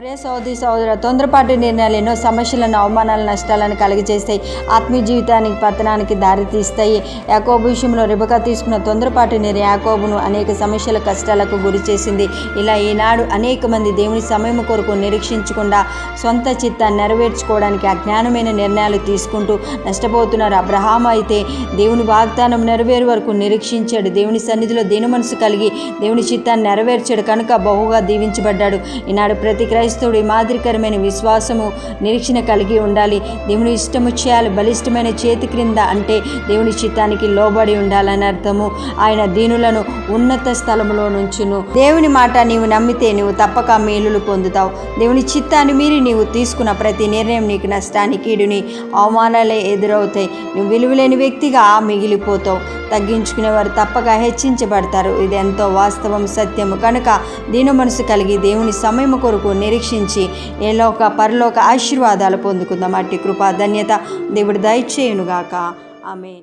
ప్రియ సోదరి సోదర తొందరపాటు నిర్ణయాలు ఎన్నో సమస్యలను అవమానాలు నష్టాలను కలిగజేస్తాయి. ఆత్మీయ జీవితానికి పతనానికి దారితీస్తాయి యాకోబు విషయంలో రిబక తీసుకున్న తొందరపాటు నిర్ణయం యాకోబును అనేక సమస్యల కష్టాలకు గురి చేసింది. ఇలా ఈనాడు అనేక మంది దేవుని సమయం కొరకు నిరీక్షించకుండా సొంత చిత్తాన్ని నెరవేర్చుకోవడానికి అజ్ఞానమైన నిర్ణయాలు తీసుకుంటూ నష్టపోతున్నారు. అబ్రహాం అయితే దేవుని వాగ్దానం నెరవేరు వరకు నిరీక్షించాడు. దేవుని సన్నిధిలో దేని మనసు కలిగి దేవుని చిత్తాన్ని నెరవేర్చాడు. కనుక బహుగా దీవించబడ్డాడు. ఈనాడు ప్రతి క్రైస్తవుడు మాదిరికరమైన విశ్వాసము నిరీక్షణ కలిగి ఉండాలి. దేవుని ఇష్టము చేయాలి బలిష్టమైన చేతి క్రింద అంటే దేవుని చిత్తానికి లోబడి ఉండాలని అర్థము. ఆయన దీనులను ఉన్నత స్థలములో నుంచును. దేవుని మాట నీవు నమ్మితే నువ్వు తప్పక మేలులు పొందుతావు. దేవుని చిత్తాన్ని మీరి నీవు తీసుకున్న ప్రతి నిర్ణయం నీకు నష్టాన్ని కీడుని అవమానాలే ఎదురవుతాయి. నువ్వు విలువలేని వ్యక్తిగా మిగిలిపోతావు. తగ్గించుకునే వారు తప్పక హెచ్చించబడతారు. ఇది ఎంతో వాస్తవం సత్యము. కనుక దీని మనసు కలిగి దేవుని సమయం కొరకు నిరీక్షించి ఏలోక పరలోక ఆశీర్వాదాలు పొందుకుందాం. అట్టి కృపా ధన్యత దేవుడు దయచేయునుగాక ఆమె